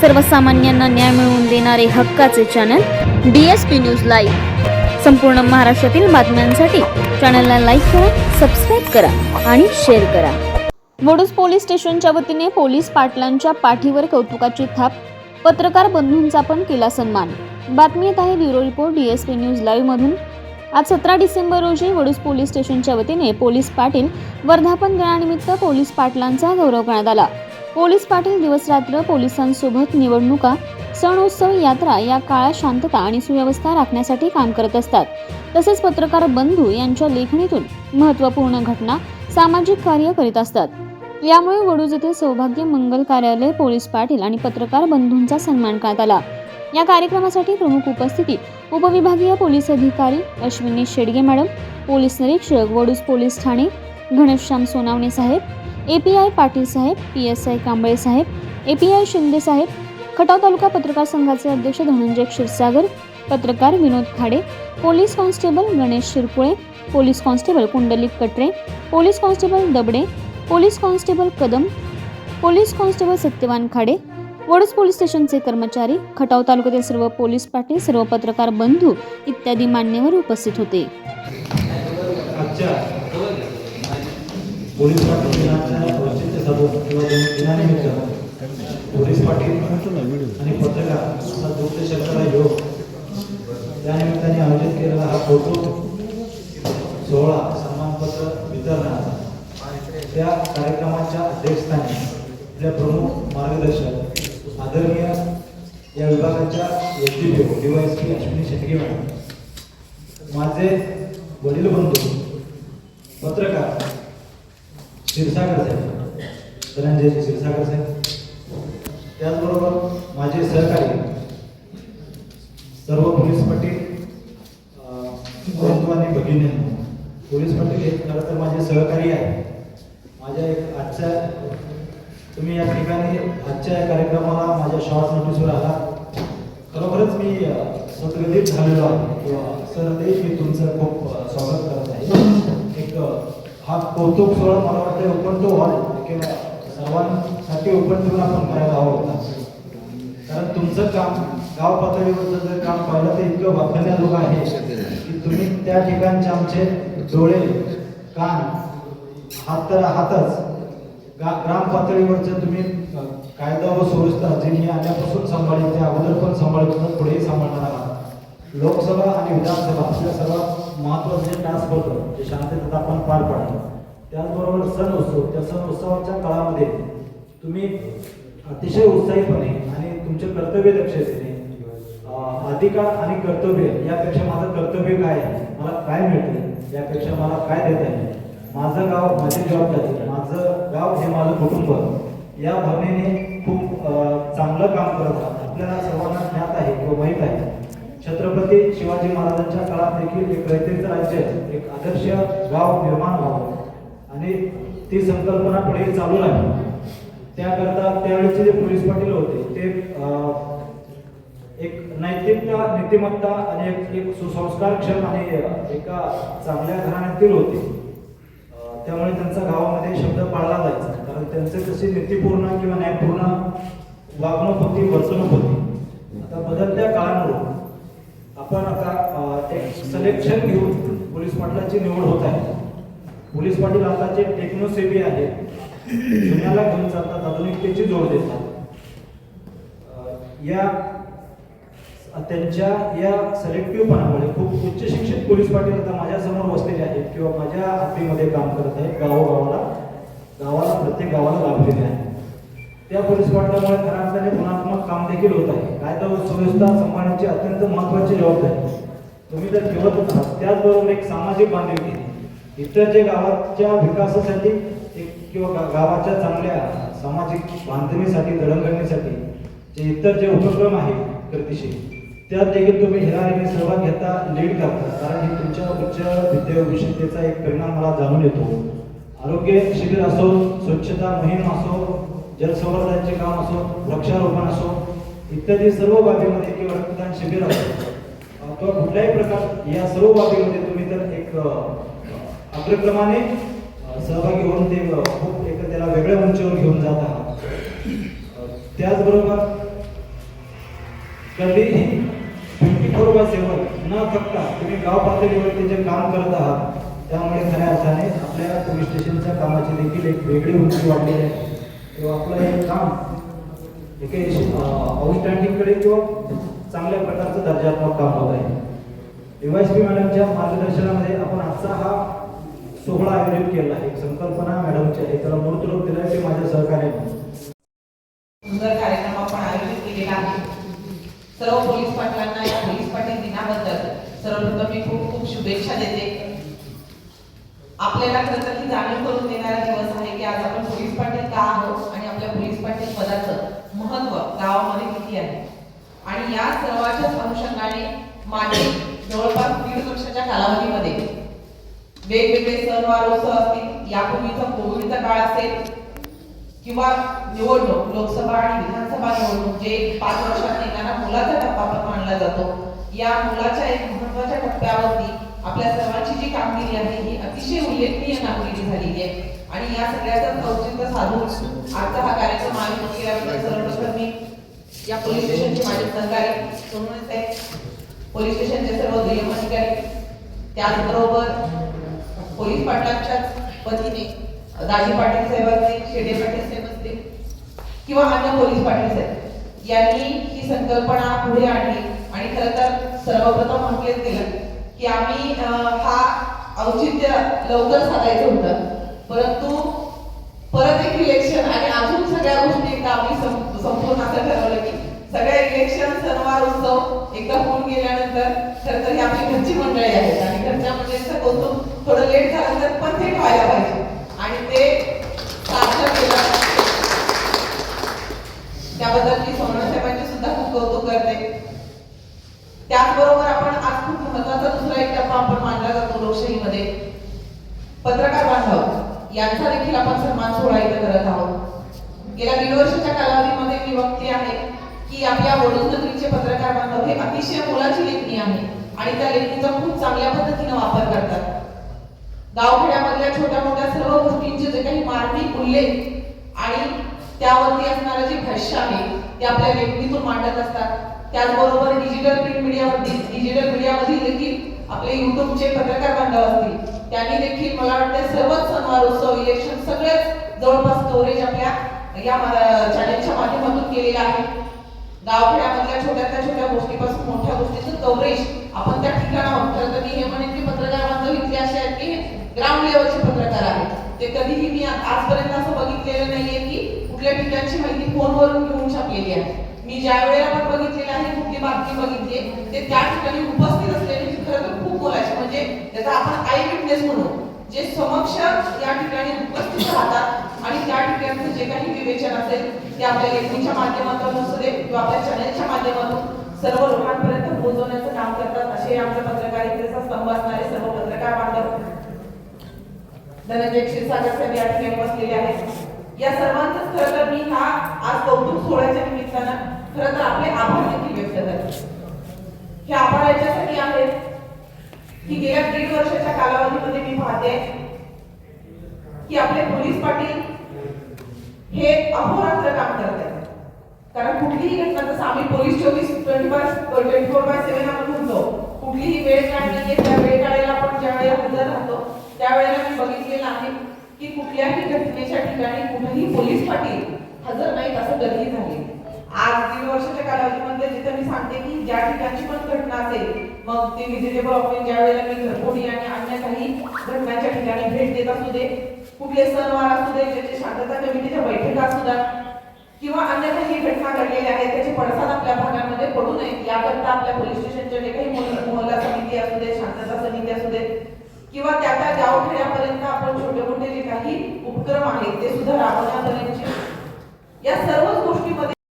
सर्वसामान्यांना न्याय मिळवून देणारे हक्काचे channel D S P news live संपूर्ण महाराष्ट्रातील बातम्यांसाठी चॅनलला लाईक करा सबस्क्राईब करा आणि शेअर करा. वडूज पोलीस स्टेशनच्या वतीने पोलीस पाटलांच्या पाठीवर कौतुकाची थाप. पत्रकार बंधूंचा पण केला सन्मान. बातमी येत आहे bureau report D S P news live मधून. आज सतरा डिसेंबर रोजी वडूज पोलीस स्टेशनच्या वतीने पोलीस पाटील वर्धापन दिनानिमित्त पोलीस पाटलांचा गौरव करण्यात आला. पोलीस पाटील दिवसरात्र पोलिसांसोबत निवडणुका सण उत्सव यात्रा या काळात शांतता आणि सुव्यवस्था राखण्यासाठी काम करत असतात. तसेच पत्रकार बंधू यांच्या लेखणीतून महत्त्वपूर्ण घटना सामाजिक कार्य करीत असतात. यामुळे वडूज येथे सौभाग्य मंगल कार्यालय पोलीस पाटील आणि पत्रकार बंधूंचा सन्मान करण्यात आला. या कार्यक्रमासाठी प्रमुख उपस्थिती उपविभागीय पोलीस अधिकारी अश्विनी शेडगे मॅडम पोलीस निरीक्षक Vaduj police Thane Ghanshyam Sonawane saheb A P I Patil saheb P S I Kamble saheb A P I Shinde saheb Khatav taluka पत्रकार संघाचे अध्यक्ष धनंजय क्षीरसागर पत्रकार Vinod Khade police constable Ganesh Shirpule police constable Kundalik Katare police constable Dabade police constable Kadam police constable Satyawan Khade Vadas police स्टेशनचे कर्मचारी खटाव तालुक्यातील सर्व police Patil सर्व पत्रकार बंधू इत्यादी मान्यवर उपस्थित होते. पोलीस पाटील दिनाच्या औचित्य साधून किंवा दिनानिमित्त पोलीस पाटील आणि पत्रकार असा दुग्ध शब्दाला योग त्यानिमित्ताने आयोजित केलेला हा फोटो सोहळा सन्मानपत्र वितरणाचा. त्या कार्यक्रमाच्या अध्यक्षस्थानी आपल्या प्रमुख मार्गदर्शक आदरणीय या विभागाच्या S D P O D P Ashwini Shetge madam माझे वडील बंधू पत्रकार क्षीरसागर साहेब. धनंजय क्षीरसागर साहेब. त्याचबरोबर माझे सहकारी सर्व पोलीस पाटील बंधू आणि भगिनी. पोलीस पाटील हे खरं तर माझे सहकारी आहे माझ्या एक आजच्या तुम्ही या ठिकाणी आजच्या या कार्यक्रमाला माझ्या शॉर्ट नोटीसवर आला. खरोखरच मी अं, झालेलो आहे. किंवा सर ते मी तुमचं खूप स्वागत करत आहे. एक हा कौतुक सोहळा मला वाटतं ओपन टू हॉल किंवा सर्वांसाठी ओपन ठेवून आपण करायला हवा होता कारण तुमचं काम गाव पातळीवरचं जर काम पाहिलं तर इतकं वाखण्याजोगं आहे की तुम्ही त्या ठिकाणचे आमचे डोळे कान हात तर हातच गा ग्राम पातळीवरचं तुम्ही कायदा व सुव्यवस्था जे मी आल्यापासून सांभाळली त्या अगोदर पण सांभाळत पुढेही सांभाळणार आहात. लोकसभा आणि विधानसभा आपल्या सर्वात महत्त्वाचं टास्क होतं जे शांततेत आपण पार पाडलं त्याचबरोबर सण उत्सव त्या सण उत्सवाच्या काळामध्ये तुम्ही अतिशय उत्साहीपणे आणि तुमचे कर्तव्य दक्षतेने अधिकार आणि कर्तव्य यापेक्षा माझं कर्तव्य काय आहे? मला काय मिळते यापेक्षा मला काय देता येईल? माझं गाव माझी जबाबदारी माझं गाव हे माझं कुटुंब. या भावनेने खूप चांगलं काम करत आहात आपल्याला सर्वांना ज्ञात आहे किंवा माहीत आहे. छत्रपती शिवाजी महाराजांच्या काळात देखील एक रयतेचं राज्य एक आदर्श गाव निर्माण व्हावं. आणि ती संकल्पना पुढे चालू राहील. त्याकरता त्यावेळेचे जे पोलीस पाटील होते ते एक नैतिकता नीतिमत्ता आणि एक एक सुसंस्कारक्षम आणि एका चांगल्या घराण्यातील होते. त्यामुळे त्यांचा गावामध्ये शब्द पाळला जायचा. कारण त्यांचे तशी नीतीपूर्ण किंवा न्यायपूर्ण वागणूक होती वर्तणूक होती. आता बदलत्या काळामुळे आपण आता एक सिलेक्शन घेऊन पोलीस पाटलाची निवड होत आहे. पोलीस पाटील आताचे टेक्नोसेवी आहे जुन्याला घेऊन चालतात आधुनिकतेची जोड देतात. या त्यांच्या या सलेक्टिव्हपणामुळे खूप उच्च शिक्षित पोलीस पाटील आता माझ्यासमोर बसलेले आहेत किंवा माझ्या हातीमध्ये काम करत आहेत गावोगावाला गावाला प्रत्येक गावाला लाभलेले आहे त्या पोलीस पाटलामुळे खऱ्या अर्थाने गुणात्मक काम देखील होत आहे. कायदा व सुव्यवस्था सांभाळण्याची अत्यंत महत्वाची जबाबदारी. तुम्ही जर ठेवत आहात त्याचबरोबर एक सामाजिक बांधिलकी इतर जे गावाच्या विकासासाठी एक किंवा गावाच्या चांगल्या सामाजिक बांधणीसाठी दळणघडणीसाठी जे इतर जे उपक्रम आहेत कृतीशील त्यात देखील तुम्ही हिराने सहभाग घेता लीड करता. कारण हे तुमच्या उच्च विद्याविषयतेचा एक परिणाम मला जाणून येतो. आरोग्य शिबिर असो स्वच्छता मोहीम असो जलसंवर्धनाचे काम असो वृक्षारोपण असो इत्यादी सर्व बाबीमध्ये किंवा रक्तदान शिबिर असो किंवा कुठल्याही प्रकार या सर्व बाबीमध्ये तुम्ही तर एक आपल्याप्रमाणे सहभागी होऊन ते खूप एक त्याला वेगळ्या उंचीवर घेऊन जात आहात. त्याचबरोबर कधीही ट्वेंटी फोर बाय सेवन न थकता तुम्ही गाव पातळीवरती जे काम करत आहात त्यामुळे खऱ्या अर्थाने आपल्या पोलीस स्टेशनच्या कामाची देखील एक वेगळी उंची वाढलेली आहे. किंवा आपलं हे काम एक काही आउटस्टँडिंगकडे किंवा चांगल्या प्रकारचं दर्जात्मक काम होत आहे. डीवायस पी मॅडमच्या मार्गदर्शनामध्ये आपण आजचा हा सोहळा आयोजित केला आहे. संकल्पना मॅडमची आहे. त्याला मूर्तरूप दिलं ते माझ्या सहकार्याने. सुंदर कार्यक्रम आपण आयोजित केलेला आहे. सर्व पोलीस पाटलांना या पोलीस पाटील दिनाबद्दल सर्वप्रथम मी खूप खूप शुभेच्छा देते. आपल्याला खरं तर ही जाणीव करून देणारा दिवस आहे की आज आपण पोलीस पाटील का आहोत आणि आपल्या पोलीस पाटील पदाचं महत्त्व गावामध्ये किती आहे? आणि या सर्वाच्याच अनुषंगाने मागील जवळपास दीड वर्षाच्या कालावधीमध्ये वेगवेगळे सणवार उत्सव असतील यापूर्वीचा कोविडचा काळ असेल किंवा निवडणूक लोकसभा आणि विधानसभा निवडणूक जे पाच वर्षात येणारा मुलाचा टप्पा पण मानला जातो. या मुलाच्या एक महत्त्वाच्या टप्प्यावरती आपल्या सर्वांची जी कामगिरी आहे ही अतिशय उल्लेखनीय कामगिरी झालेली आहे. आणि या सगळ्याचं औचित्य साधून आजचा हा कार्यक्रम आयोजित केला सर्वप्रथम मी या पोलीस स्टेशनचे माझे सहकारी सोनवणे साहेब पोलीस स्टेशनचे सर्व दुय्यम अधिकारी त्याचबरोबर पोलीस पाटलांच्याच वतीने. दाजी पाटील साहेब असतील शेडे पाटील साहेब असतील किंवा अन्य पोलीस पाटील साहेब. यांनी ही संकल्पना पुढे आणली. आणि खरं तर सर्वप्रथम म्हटलेच गेलं की आम्ही हा औचित्य लवकर साधायचं होतं. परंतु परत एक इलेक्शन आणि अजून सगळ्या गोष्टी एकदा आम्ही संपूर्ण असं ठरवलं की सगळ्या इलेक्शन सणवार उत्सव एकदा होऊन गेल्यानंतर खरं तर ही आपली घरची मंडळी आहेत. आणि घरच्या मंडळीचं म्हणजे कौतुक थोडं लेट झालं तर पण थेट व्हायला पाहिजे. आणि ते सार्थक केलं. त्याबद्दल मी सोनसाहेबांचे सुद्धा खूप कौतुक करते. त्याचबरोबर आपण आज खूप महत्त्वाचा दुसरा एक टप्पा आपण मानला जातो लोकशाहीमध्ये. पत्रकार बांधव. यांचा देखील आपण सन्मान सोहळा इथं करत आहोत. गेल्या दीड वर्षाच्या कालावधीमध्ये मी बघते आहे. की आपल्या वडूज नगरीचे पत्रकार बांधव हे अतिशय मोलाची लेखणी आहे आणि त्या लेखणीचा खूप चांगल्या पद्धतीने वापर करतात. गावखेड्यामधल्या छोट्या मोठ्या सर्व गोष्टींचे जे काही मार्मिक उल्लेख आणि त्यावरती असणारं जे भाष्य आहे ते आपल्या लेखणीतून मांडत असतात. त्याचबरोबर डिजिटल प्रिंट मीडियावरती डिजिटल मीडियामधील देखील आपले युट्यूबचे पत्रकार बांधव असतील त्यांनी देखील मला वाटतं सर्वच सणवार इलेक्शन सगळेच जवळपास कव्हरेज आपल्या या चॅनेलच्या माध्यमातून केलेलं आहे. गावखेड्यामधल्या छोट्यातल्या छोट्या गोष्टीपासून मोठ्या गोष्टीचं कव्हरेज आपण त्या ठिकाणावर खरं तर मी हे म्हणेन की पत्रकार बांधव इथले असे आहेत की ग्राउंड लेवलचे पत्रकार आहेत. ते कधीही मी आजपर्यंत असं बघितलेलं नाहीये की कुठल्या ठिकाणची माहिती फोनवरून घेऊन छापलेली आहे. मी ज्या वेळेला पण बघितलेलं आहे कुठली बातमी बघितली ते त्या ठिकाणी उपस्थित असलेले खरं तर खूप बोलायचे. म्हणजे त्याचा आपण आय विटनेस म्हणू. जे समक्ष या ठिकाणी उपस्थित राहतात आणि त्या ठिकाणचं जे काही विवेचन असेल ते आपल्या लेखणीच्या माध्यमातून असू दे किंवा आपल्या चॅनलच्या माध्यमातून सर्व लोकांपर्यंत पोहोचवण्याचं काम करतात. असे आमच्या पत्रकारितेचा स्तंभ असणारे सर्व पत्रकार बांधव. धनंजय क्षीरसागर साहेब या ठिकाणी बसलेले आहेत. या सर्वांचं खरं तर मी हा आज कौतुक सोहळ्याच्या निमित्तानं खरं तर आपले आभार देखील व्यक्त करते. हे आभार याच्यासाठी आहेत की गेल्या दीड वर्षाच्या कालावधीमध्ये मी पाहते की आपले पोलीस पाटील हे अहोरात्र काम करत आहेत. कारण कुठलीही घटना जसं आम्ही पोलीस चोवीस twenty by twenty four by seven आपण म्हणतो कुठलीही वेळ काढली आहे त्या वेळ काढायला आपण ज्या वेळेला हजर राहतो त्यावेळेला मी बघितलेलं आहे की कुठल्याही घटनेच्या ठिकाणी कुठेही पोलीस पाटील हजर नाहीत असं कधीही झाले आज दीड वर्षाच्या कालावधीमध्ये जिथे मी सांगते की ज्या ठिकाणची पण घटना असेल मग ते विजिटेबल ऑफिस ज्या वेळेला मी घरपोटी आणि अन्य काही घटनाच्या ठिकाणी भेट देत असू दे कुठले सणवार असू दे ज्याचे शांतता कमिटीच्या बैठका असू द्या किंवा अन्य काही घटना घडलेल्या आहेत त्याचे पडसाद आपल्या भागामध्ये पडू नयेत याकरता आपल्या पोलीस स्टेशनच्या जे काही मोहल्ला मोहल्ला समिती असू दे शांतता समिती असू दे किंवा त्या त्या गावखेड्यापर्यंत आपण छोटे मोठे जे काही उपक्रम आहेत ते सुद्धा राबवण्यापर्यंतचे. या सर्व